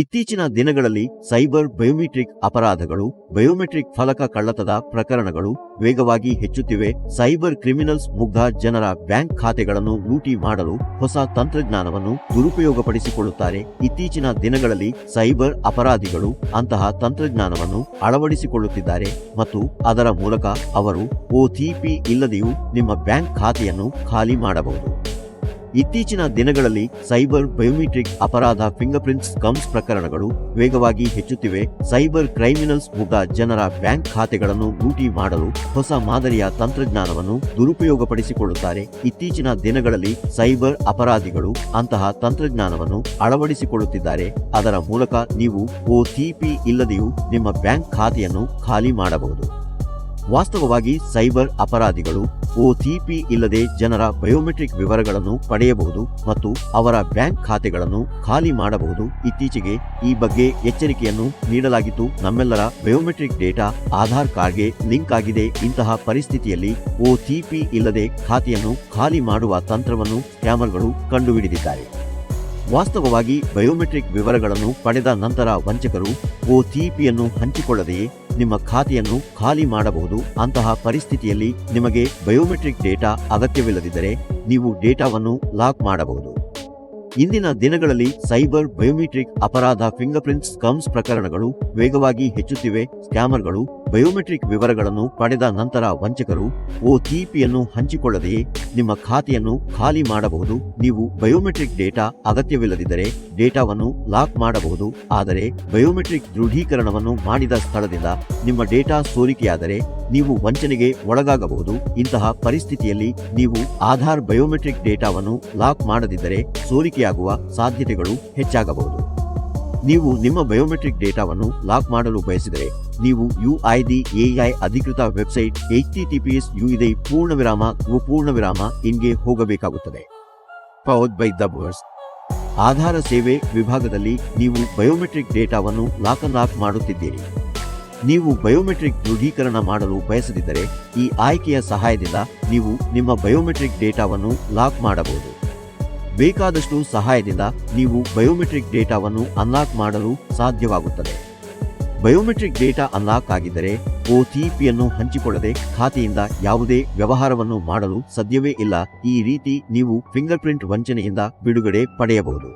ಇತ್ತೀಚಿನ ದಿನಗಳಲ್ಲಿ cyber biometric ಅಪರಾಧಗಳು, ಬಯೋಮೆಟ್ರಿಕ್ ಫಲಕ ಕಳ್ಳತದ ಪ್ರಕರಣಗಳು ವೇಗವಾಗಿ ಹೆಚ್ಚುತ್ತಿವೆ. ಸೈಬರ್ ಕ್ರಿಮಿನಲ್ಸ್ ಮುಗ್ಧ ಜನರ ಬ್ಯಾಂಕ್ ಖಾತೆಗಳನ್ನು ಲೂಟಿ ಮಾಡಲು ಹೊಸ ತಂತ್ರಜ್ಞಾನವನ್ನು ದುರುಪಯೋಗಪಡಿಸಿಕೊಳ್ಳುತ್ತಾರೆ. ಇತ್ತೀಚಿನ ದಿನಗಳಲ್ಲಿ ಸೈಬರ್ ಅಪರಾಧಿಗಳು ಅಂತಹ ತಂತ್ರಜ್ಞಾನವನ್ನು ಅಳವಡಿಸಿಕೊಳ್ಳುತ್ತಿದ್ದಾರೆ ಮತ್ತು ಅದರ ಮೂಲಕ ಅವರು ಒಟಿಪಿ ಇಲ್ಲದೆಯೂ ನಿಮ್ಮ ಬ್ಯಾಂಕ್ ಖಾತೆಯನ್ನು ಖಾಲಿ ಮಾಡಬಹುದು. ಇತ್ತೀಚಿನ ದಿನಗಳಲ್ಲಿ ಸೈಬರ್ ಬಯೋಮೆಟ್ರಿಕ್ ಅಪರಾಧ ಫಿಂಗರ್ಪ್ರಿಂಟ್ಸ್ ಕಮ್ಸ್ ಪ್ರಕರಣಗಳು ವೇಗವಾಗಿ ಹೆಚ್ಚುತ್ತಿವೆ. ಸೈಬರ್ ಕ್ರೈಮಿನಲ್ಸ್ ಮುಗ ಜನರ ಬ್ಯಾಂಕ್ ಖಾತೆಗಳನ್ನು ಲೂಟಿ ಮಾಡಲು ಹೊಸ ಮಾದರಿಯ ತಂತ್ರಜ್ಞಾನವನ್ನು ದುರುಪಯೋಗಪಡಿಸಿಕೊಳ್ಳುತ್ತಾರೆ. ಇತ್ತೀಚಿನ ದಿನಗಳಲ್ಲಿ ಸೈಬರ್ ಅಪರಾಧಿಗಳು ಅಂತಹ ತಂತ್ರಜ್ಞಾನವನ್ನು ಅಳವಡಿಸಿಕೊಳ್ಳುತ್ತಿದ್ದಾರೆ. ಅದರ ಮೂಲಕ ನೀವು ಒಟಿಪಿ ಇಲ್ಲದೆಯೂ ನಿಮ್ಮ ಬ್ಯಾಂಕ್ ಖಾತೆಯನ್ನು ಖಾಲಿ ಮಾಡಬಹುದು. ವಾಸ್ತವವಾಗಿ ಸೈಬರ್ ಅಪರಾಧಿಗಳು ಒಟಿಪಿ ಇಲ್ಲದೆ ಜನರ ಬಯೋಮೆಟ್ರಿಕ್ ವಿವರಗಳನ್ನು ಪಡೆಯಬಹುದು ಮತ್ತು ಅವರ ಬ್ಯಾಂಕ್ ಖಾತೆಗಳನ್ನು ಖಾಲಿ ಮಾಡಬಹುದು. ಇತ್ತೀಚೆಗೆ ಈ ಬಗ್ಗೆ ಎಚ್ಚರಿಕೆಯನ್ನು ನೀಡಲಾಗಿತ್ತು. ನಮ್ಮೆಲ್ಲರ ಬಯೋಮೆಟ್ರಿಕ್ ಡೇಟಾ ಆಧಾರ್ ಕಾರ್ಡ್ಗೆ ಲಿಂಕ್ ಆಗಿದೆ. ಇಂತಹ ಪರಿಸ್ಥಿತಿಯಲ್ಲಿ ಒಟಿಪಿ ಇಲ್ಲದೆ ಖಾತೆಯನ್ನು ಖಾಲಿ ಮಾಡುವ ತಂತ್ರವನ್ನು ಸ್ಕ್ಯಾಮರ್ಗಳು ಕಂಡುಹಿಡಿದಿದ್ದಾರೆ. ವಾಸ್ತವವಾಗಿ ಬಯೋಮೆಟ್ರಿಕ್ ವಿವರಗಳನ್ನು ಪಡೆದ ನಂತರ ವಂಚಕರು ಓಟಿಪಿಯನ್ನು ಹಂಚಿಕೊಳ್ಳದೆಯೇ ನಿಮ್ಮ ಖಾತೆಯನ್ನು ಖಾಲಿ ಮಾಡಬಹುದು ಅಂತಹ ಪರಿಸ್ಥಿತಿಯಲ್ಲಿ ನಿಮಗೆ ಬಯೋಮೆಟ್ರಿಕ್ ಡೇಟಾ ಅಗತ್ಯವಿಲ್ಲದಿದ್ದರೆ ನೀವು ಡೇಟಾವನ್ನು ಲಾಕ್ ಮಾಡಬಹುದು. ಇಂದಿನ ದಿನಗಳಲ್ಲಿ ಸೈಬರ್ ಬಯೋಮೆಟ್ರಿಕ್ ಅಪರಾಧ ಫಿಂಗರ್ ಪ್ರಿಂಟ್ಸ್ ಕಮ್ಸ್ ಪ್ರಕರಣಗಳು ವೇಗವಾಗಿ ಹೆಚ್ಚುತ್ತಿವೆ, ಸ್ಕ್ಯಾಮರ್ಗಳು ಬಯೋಮೆಟ್ರಿಕ್ ವಿವರಗಳನ್ನು ಪಡೆದ ನಂತರ ವಂಚಕರು ಒಟಿಪಿಯನ್ನು ಹಂಚಿಕೊಳ್ಳದೆಯೇ? ನಿಮ್ಮ ಖಾತೆಯನ್ನು ಖಾಲಿ ಮಾಡಬಹುದು. ನೀವು ಬಯೋಮೆಟ್ರಿಕ್ ಡೇಟಾ ಅಗತ್ಯವಿಲ್ಲದಿದ್ದರೆ ಡೇಟಾವನ್ನು ಲಾಕ್ ಮಾಡಬಹುದು. ಆದರೆ ಬಯೋಮೆಟ್ರಿಕ್ ದೃಢೀಕರಣವನ್ನು ಮಾಡಿದ ಸ್ಥಳದಿಂದ ನಿಮ್ಮ ಡೇಟಾ ಸೋರಿಕೆಯಾದರೆ ನೀವು ವಂಚನೆಗೆ ಒಳಗಾಗಬಹುದು. ಇಂತಹ ಪರಿಸ್ಥಿತಿಯಲ್ಲಿ ನೀವು ಆಧಾರ್ ಬಯೋಮೆಟ್ರಿಕ್ ಡೇಟಾವನ್ನು ಲಾಕ್ ಮಾಡದಿದ್ದರೆ ಸೋರಿಕೆಯಾಗುವ ಸಾಧ್ಯತೆಗಳು ಹೆಚ್ಚಾಗಬಹುದು. ನೀವು ನಿಮ್ಮ ಬಯೋಮೆಟ್ರಿಕ್ ಡೇಟಾವನ್ನು ಲಾಕ್ ಮಾಡಲು ಬಯಸಿದರೆ ನೀವು ಯುಐಡಿ ಎಐ ಅಧಿಕೃತ ವೆಬ್ಸೈಟ್ ಎಚ್ಟಿಟಿಪಿಎಸ್ ಯುಇದೈ ಪೂರ್ಣ ವಿರಾಮ ಪೂರ್ಣ ವಿರಾಮ ಇನ್ಗೆ ಹೋಗಬೇಕಾಗುತ್ತದೆ. ಪವರ್ಡ್ ಬೈ ದ ಬರ್ಸ್ ಆಧಾರ ಸೇವೆ ವಿಭಾಗದಲ್ಲಿ ನೀವು ಬಯೋಮೆಟ್ರಿಕ್ ಡೇಟಾವನ್ನು ಲಾಕ್ ಲಾಕ್ ಮಾಡುತ್ತಿದ್ದೀರಿ. ನೀವು ಬಯೋಮೆಟ್ರಿಕ್ ದೃಢೀಕರಣ ಮಾಡಲು ಬಯಸದಿದ್ದರೆ ಈ ಆಯ್ಕೆಯ ಸಹಾಯದಿಂದ ನೀವು ನಿಮ್ಮ ಬಯೋಮೆಟ್ರಿಕ್ ಡೇಟಾವನ್ನು ಲಾಕ್ ಮಾಡಬಹುದು. ಬೇಕಾದಷ್ಟು ಸಹಾಯದಿಂದ ನೀವು ಬಯೋಮೆಟ್ರಿಕ್ ಡೇಟಾವನ್ನು ಅನ್ಲಾಕ್ ಮಾಡಲು ಸಾಧ್ಯವಾಗುತ್ತದೆ. ಬಯೋಮೆಟ್ರಿಕ್ ಡೇಟಾ ಅನ್ಲಾಕ್ ಆಗಿದ್ದರೆ ಒಟಿಪಿಯನ್ನು ಹಂಚಿಕೊಳ್ಳದೆ ಖಾತೆಯಿಂದ ಯಾವುದೇ ವ್ಯವಹಾರವನ್ನು ಮಾಡಲು ಸಾಧ್ಯವೇ ಇಲ್ಲ. ಈ ರೀತಿ ನೀವು ಫಿಂಗರ್ ಪ್ರಿಂಟ್ ವಂಚನೆಯಿಂದ ಬಿಡುಗಡೆ ಪಡೆಯಬಹುದು.